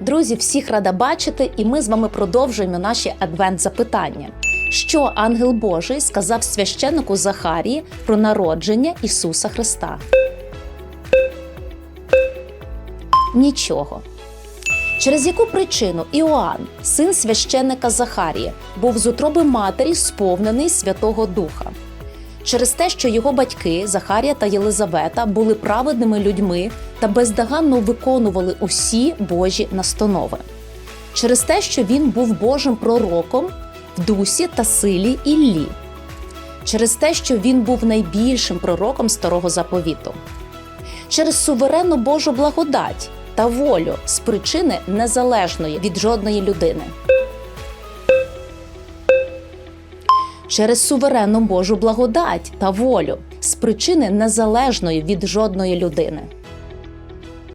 Друзі, всіх рада бачити, і ми з вами продовжуємо наші адвент запитання. Що ангел Божий сказав священнику Захарії про народження Ісуса Христа? Нічого. Через яку причину Іоанн, син священника Захарія, був з утроби матері сповнений Святого Духа? Через те, що його батьки Захарія та Єлизавета були праведними людьми та бездоганно виконували усі Божі настанови. Через те, що він був Божим пророком в дусі та силі Іллі. Через те, що він був найбільшим пророком старого заповіту. Через суверенну Божу благодать та волю з причини незалежної від жодної людини. Через суверенну Божу благодать та волю з причини незалежної від жодної людини.